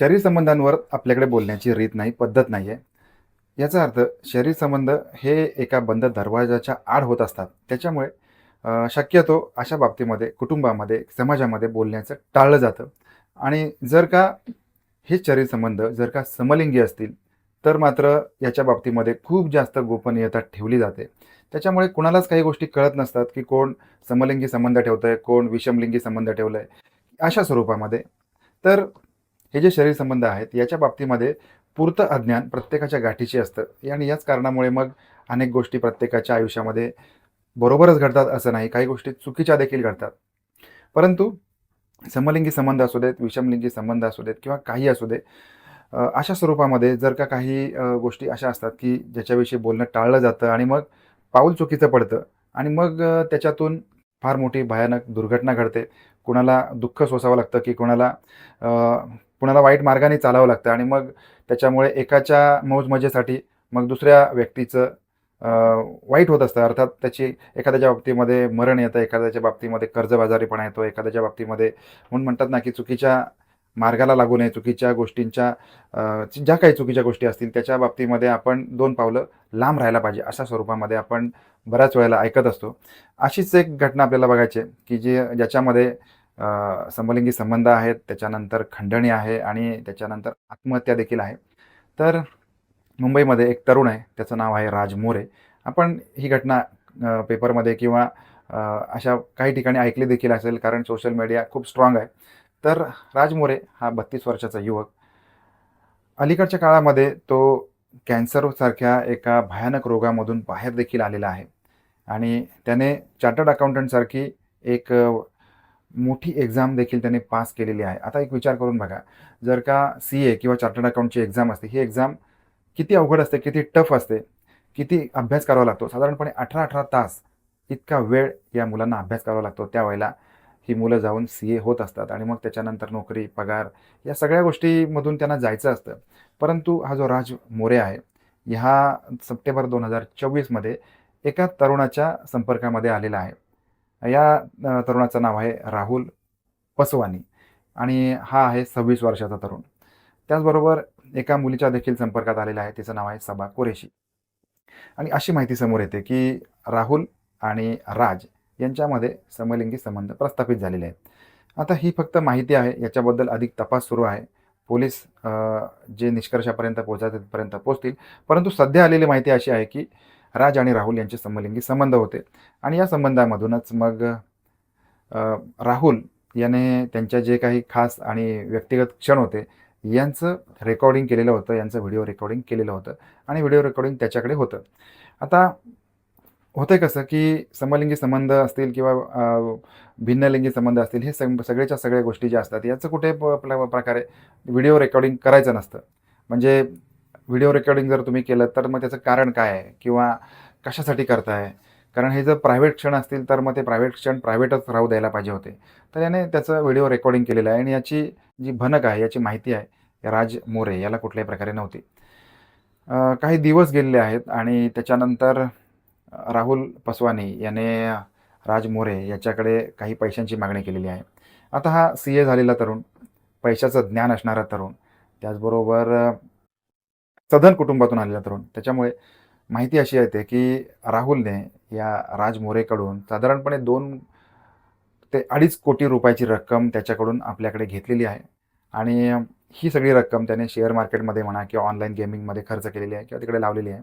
शरीर संबंधांवर आपल्याकडे बोलण्याची रीत नाही पद्धत नाही आहे याचा अर्थ शरीर संबंध हे एका बंद दरवाजाच्या आड होत असतात. त्याच्यामुळे शक्यतो अशा बाबतीमध्ये कुटुंबामध्ये समाजामध्ये बोलण्याचं टाळलं जातं. आणि जर का हे शरीर संबंध जर का समलिंगी असतील तर मात्र याच्या बाबतीमध्ये खूप जास्त गोपनीयता ठेवली जाते. त्याच्यामुळे कुणालाच काही गोष्टी कळत नसतात की कोण समलिंगी संबंध ठेवतं आहे कोण विषमलिंगी संबंध ठेवलं आहे अशा स्वरूपामध्ये. तर हे जे शरीर संबंध आहेत याच्या बाबतीमध्ये पुरतं अज्ञान प्रत्येकाच्या गाठीचे असतं. आणि याच कारणामुळे मग अनेक गोष्टी प्रत्येकाच्या आयुष्यामध्ये बरोबरच घडतात असं नाही. काही गोष्टी चुकीच्या देखील घडतात. परंतु समलिंगी संबंध असू देत विषमलिंगी संबंध असू देत किंवा काही असू दे अशा स्वरूपामध्ये जर का काही गोष्टी अशा असतात की ज्याच्याविषयी बोलणं टाळलं जातं आणि मग पाऊल चुकीचं पडतं आणि मग त्याच्यातून फार मोठी भयानक दुर्घटना घडते. कुणाला दुःख सोसावं लागतं की कुणाला कुणाला वाईट मार्गाने चालावं लागतं आणि मग त्याच्यामुळे एकाच्या मौजमजेसाठी मग दुसऱ्या व्यक्तीचं वाईट होत असतं. अर्थात त्याची एखाद्याच्या बाबतीमध्ये मरण येतं एखाद्याच्या बाबतीमध्ये कर्जबाजारीपणा येतो एखाद्याच्या बाबतीमध्ये म्हणून म्हणतात ना की चुकीच्या मार्गाला लागू नये चुकीच्या गोष्टींच्या ज्या काही चुकीच्या गोष्टी असतील त्याच्या बाबतीमध्ये आपण दोन पावलं लांब राहायला पाहिजे अशा स्वरूपामध्ये आपण बऱ्याच वेळेला ऐकत असतो. अशीच एक घटना आपल्याला बघायची की जी ज्याच्यामध्ये समलिंगी संबंध आहेत त्याच्यानंतर खंडणी आहे आणि त्याच्यानंतर आत्महत्या देखील आहे. तर मुंबईमध्ये एक तरुण आहे त्याचं नाव आहे राज मोरे. आपण ही घटना पेपरमध्ये किंवा अशा काही ठिकाणी ऐकली देखील असेल कारण सोशल मीडिया खूप स्ट्रॉंग आहे. तर राज मोरे हा बत्तीस वर्षाचा युवक. अलीकडच्या काळामध्ये तो कॅन्सरसारख्या एका भयानक रोगामधून बाहेर देखील आलेला आहे. आणि त्याने चार्टर्ड अकाउंटंटसारखी एक मोठी एक्झाम देखील त्याने पास केलेली आहे. आता एक विचार करून बघा. जर का सी ए किंवा चार्टर्ड अकाउंटची एक्झाम असते ही एक्झाम किती अवघड असते किती टफ असते किती अभ्यास करावा लागतो? साधारणपणे अठरा अठरा तास इतका वेळ या मुलांना अभ्यास करावा लागतो. त्यावेळेला ही मुलं जाऊन सी ए होत असतात आणि मग त्याच्यानंतर नोकरी पगार या सगळ्या गोष्टीमधून त्यांना जायचं असतं. परंतु हा जो राज मोरे आहे ह्या सप्टेंबर दोन हजार चोवीसमध्ये एका तरुणाच्या संपर्कामध्ये आलेला आहे. या तरुणाचं नाव आहे राहुल पसवानी आणि हा आहे सव्वीस वर्षाचा तरुण. त्याचबरोबर एका मुलीच्या देखील संपर्कात आलेला आहे तिचं नाव आहे सबा कुरेशी. आणि अशी माहिती समोर येते की राहुल आणि राज यांच्यामध्ये समलिंगी संबंध प्रस्थापित झालेले आहेत. आता ही फक्त माहिती आहे याच्याबद्दल अधिक तपास सुरू आहे. पोलीस जे निष्कर्षापर्यंत पोहोचायचे तिथपर्यंत पोहोचतील. परंतु सध्या आलेली माहिती अशी आहे की राज आणि राहुल यांचे समलिंगी संबंध होते. आणि या संबंधामधूनच मग राहुल याने त्यांच्या जे काही खास आणि व्यक्तिगत क्षण होते यांचं रेकॉर्डिंग केलेलं होतं यांचं व्हिडिओ रेकॉर्डिंग केलेलं होतं. आणि व्हिडिओ रेकॉर्डिंग त्याच्याकडे होतं. आता होतं कसं की समलिंगी संबंध असतील किंवा भिन्नलिंगी संबंध असतील हे सग सगळ्याच्या सगळ्या गोष्टी ज्या असतात याचं कुठे प- प्रकारे व्हिडिओ रेकॉर्डिंग करायचं नसतं. म्हणजे व्हिडिओ रेकॉर्डिंग जर तुम्ही केलं तर मग त्याचं कारण काय आहे? किंवा कशासाठी करताय? कारण हे जर प्रायव्हेट क्षण असतील तर मग ते प्रायव्हेट क्षण प्रायव्हेटच राहू द्यायला पाहिजे होते. तर याने त्याचं व्हिडिओ रेकॉर्डिंग केलेलं आहे आणि याची जी भनक आहे याची माहिती आहे राज मोरे याला कुठल्याही प्रकारे नव्हती. काही दिवस गेलेले आहेत आणि त्याच्यानंतर राहुल पसवानी याने राज मोरे याच्याकडे काही पैशांची मागणी केलेली आहे. आता हा सी ए झालेला तरुण पैशाचं ज्ञान असणारा तरुण त्याचबरोबर सधन कुटुंबातून आलेला तरुण. त्याच्यामुळे माहिती अशी येते की राहुलने या राज मोरेकडून साधारणपणे दोन ते अडीच कोटी रुपयाची रक्कम त्याच्याकडून आपल्याकडे घेतलेली आहे. आणि ही सगळी रक्कम त्याने शेअर मार्केटमध्ये म्हणा किंवा ऑनलाईन गेमिंगमध्ये खर्च केलेली आहे किंवा तिकडे लावलेली आहे.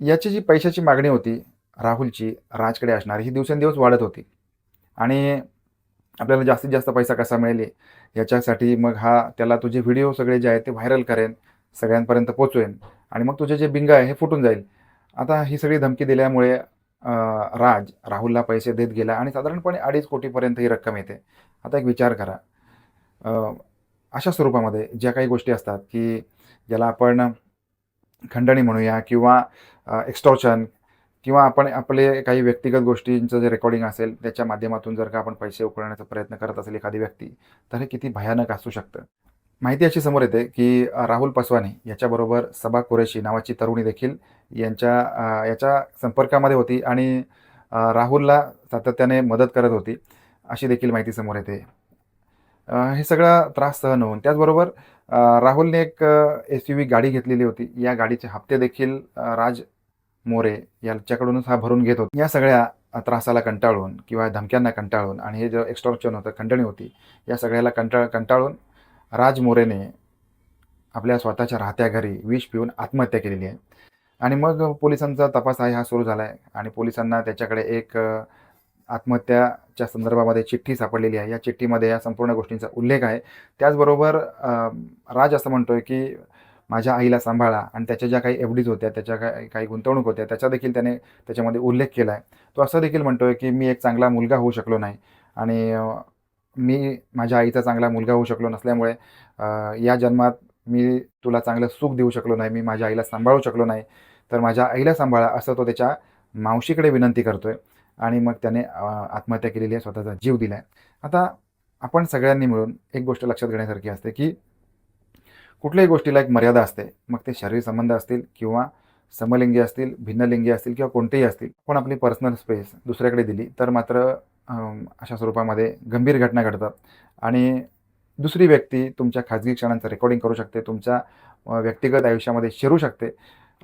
याची जी पैशाची मागणी होती राहुलची राजकडे असणारी ही दिवसेंदिवस वाढत होती. आणि आपल्याला जास्तीत जास्त पैसा कसा मिळेल याच्यासाठी मग हा त्याला तुझे व्हिडिओ सगळे जे आहेत ते व्हायरल करेन. सगळ्यांपर्यंत पोचवेन. आणि मग तुझे जे बिंग आहे हे फुटून जाईल. आता ही सगळी धमकी दिल्यामुळे राज राहुलला पैसे देत गेला आणि साधारणपणे अडीच कोटीपर्यंत ही रक्कम येते. आता एक विचार करा. अशा स्वरूपामध्ये ज्या काही गोष्टी असतात की ज्याला आपण खंडणी म्हणूया किंवा एक्स्टॉर्शन किंवा आपण आपले काही व्यक्तिगत गोष्टींचं जे रेकॉर्डिंग असेल त्याच्या माध्यमातून जर का आपण पैसे उकळण्याचा प्रयत्न करत असेल एखादी व्यक्ती तर हे किती भयानक असू शकतं. माहिती अशी समोर येते की राहुल पासवानी याच्याबरोबर सबा कुरेशी नावाची तरुणी देखील यांच्या याच्या संपर्कामध्ये होती आणि राहुलला सातत्याने मदत करत होती अशी देखील माहिती समोर येते. हे सगळा त्रास सहन होऊन त्याचबरोबर राहुलने एक एस यू व्ही गाडी घेतलेली होती. या गाडीचे हप्ते देखील राज मोरे यांच्याकडूनच हा भरून घेत होता. या सगळ्या त्रासाला कंटाळून किंवा धमक्यांना कंटाळून आणि हे जे एक्स्ट्रॉक्शन होतं खंडणी होती या सगळ्याला कंटाळ कंटाळून राज मोरेने आपल्या स्वतःच्या राहत्या घरी विष पिऊन आत्महत्या केलेली आहे. आणि मग पोलिसांचा तपास आहे हा सुरू झाला आहे आणि पोलिसांना त्याच्याकडे एक आत्महत्याच्या संदर्भामध्ये चिठ्ठी सापडलेली आहे. या चिठ्ठीमध्ये या संपूर्ण गोष्टींचा उल्लेख आहे. त्याचबरोबर राज असं म्हणतोय की माझ्या आईला सांभाळा आणि त्याच्या ज्या काही एफ डीज होत्या त्याच्या काही काही गुंतवणूक होत्या त्याचा देखील त्याने त्याच्यामध्ये उल्लेख केला आहे तो असं देखील म्हणतोय की मी एक चांगला मुलगा होऊ शकलो नाही. आणि मी माझ्या आईचा चांगला मुलगा होऊ शकलो नसल्यामुळे या जन्मात मी तुला चांगलं सुख देऊ शकलो नाही मी माझ्या आईला सांभाळू शकलो नाही. तर माझ्या आईला सांभाळा असं तो त्याच्या मावशीकडे विनंती करतो आहे आणि मग त्याने आत्महत्या केलेली आहे स्वतःचा जीव दिला आहे आता आपण सगळ्यांनी मिळून एक गोष्ट लक्षात घेण्यासारखी असते की कुठल्याही गोष्टीला एक मर्यादा असते. मग ते शारीरिक संबंध असतील किंवा समलिंगी असतील भिन्नलिंगी असतील किंवा कोणतेही असतील. पण आपली पर्सनल स्पेस दुसऱ्याकडे दिली तर मात्र अशा स्वरूपामध्ये गंभीर घटना घडतात. आणि दुसरी व्यक्ती तुमच्या खाजगी क्षणांचं रेकॉर्डिंग करू शकते तुमच्या व्यक्तिगत आयुष्यामध्ये शिरू शकते.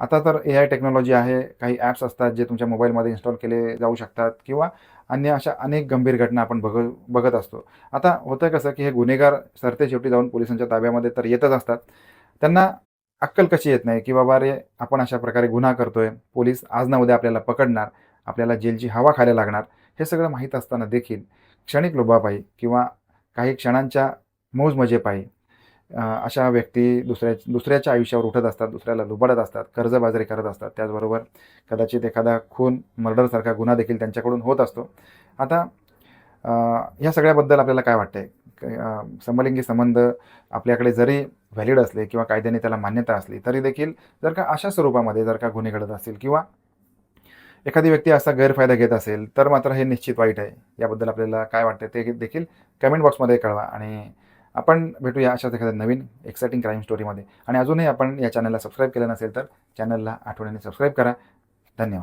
आता तर ए आय टेक्नॉलॉजी आहे काही ॲप्स असतात जे तुमच्या मोबाईलमध्ये इन्स्टॉल केले जाऊ शकतात किंवा अन्य अशा अनेक गंभीर घटना आपण बघ बघत असतो. आता होतं कसं की हे गुन्हेगार सरते शेवटी जाऊन पोलिसांच्या ताब्यामध्ये तर येतच असतात. त्यांना अक्कल कशी येत नाही की बाबा रे आपण अशा प्रकारे गुन्हा करतोय पोलीस आज ना उद्या आपल्याला पकडणार आपल्याला जेलची हवा खायला लागणार. हे सगळं माहीत असताना देखील क्षणिक लोभापायी किंवा काही क्षणांच्या मौजमजेपायी अशा व्यक्ती दुसऱ्या दुसऱ्याच्या आयुष्यावर उठत असतात दुसऱ्याला लुबाडत असतात कर्जबाजारी करत असतात. त्याचबरोबर कदाचित एखादा खून मर्डरसारखा गुन्हा देखील त्यांच्याकडून होत असतो. आता ह्या सगळ्याबद्दल आपल्याला काय वाटतंय? समलिंगी संबंध आपल्याकडे जरी व्हॅलिड असले किंवा कायद्याने त्याला मान्यता असली तरी देखील जर का अशा स्वरूपामध्ये जर का गुन्हे घडत असतील किंवा एखादी व्यक्ती असा गैरफायदा घेत असेल तर मात्र हे निश्चित वाईट आहे. याबद्दल आपल्याला काय वाटतं ते देखील कमेंट बॉक्समध्ये कळवा. आणि आपण भेटूया अशाच एखाद्या नवीन एक्साइटिंग क्राईम स्टोरीमध्ये आणि अजूनही आपण या चॅनलला सबस्क्राईब केलं नसेल तर चॅनलला आठवणीने सबस्क्राईब करा.